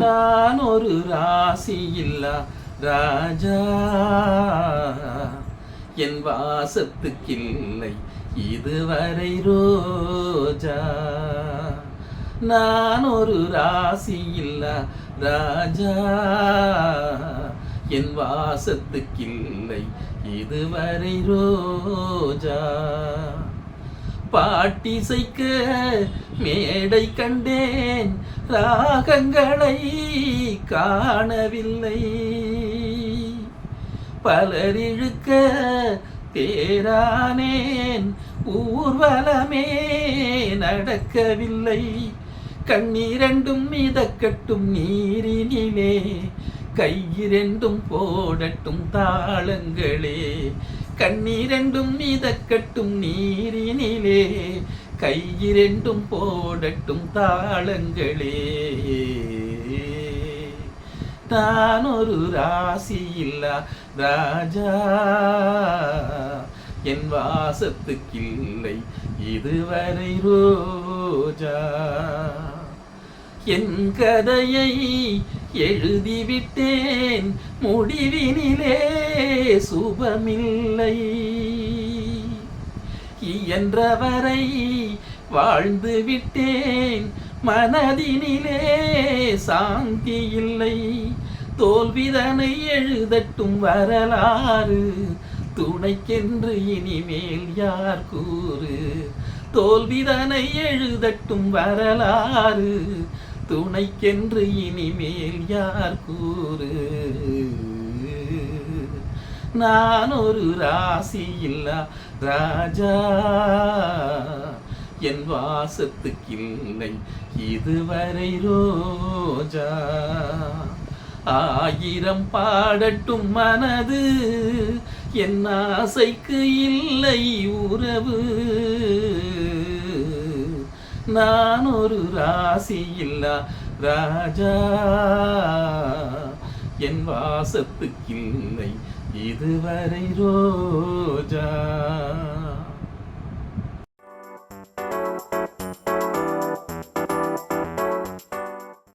நான் ஒரு ராசி இல்லா ராஜா. என் வாசத்துக்கில்லை இதுவரை ரோஜா. நான் ஒரு ராசி இல்லா ராஜா. என் வாசத்துக்கில்லை இதுவரை ரோஜா. பாட்டிசைக்க மேடை கண்டேன். ராகங்களை காணவில்லை. பலரிழுக்க தேரானேன். ஊர்வலமே நடக்கவில்லை. கண்ணீரண்டும் மிதக்கட்டும் நீரினிலே. கையிரண்டும் போடட்டும் தாளங்களே. கண்ணீரெண்டும் மிதக்கட்டும் நீரினிலே கையிரண்டும் போடட்டும் தாளங்களே. தான் ஒரு ராசி இல்லா ராஜா என் வாசத்துக்கில்லை இதுவரை ரோஜா. என் கதையை எழுதிவிட்டேன். முடிவினிலே சுபமில்லை. இயன்றவரை வாழ்ந்து விட்டேன் மனதினிலே சாந்தி இல்லை. தோல்விதனை எழுதட்டும் வரலாறு. துணைக்கென்று இனிமேல் யார் கூறு? தோல்விதனை எழுதட்டும் வரலாறு. துணைக்கென்று இனிமேல் யார் கூறு? நான் ஒரு ராசி இல்லா ராஜா. என் வாசத்துக்கில்லை இதுவரை ரோஜா. ஆயிரம் பாடட்டும் மனது என் ஆசைக்கு இல்லை உறவு. நான் ஒரு ராசி இல்லா ராஜா. என் வாசத்துக்கில்லை இதுவரை ரோஜா.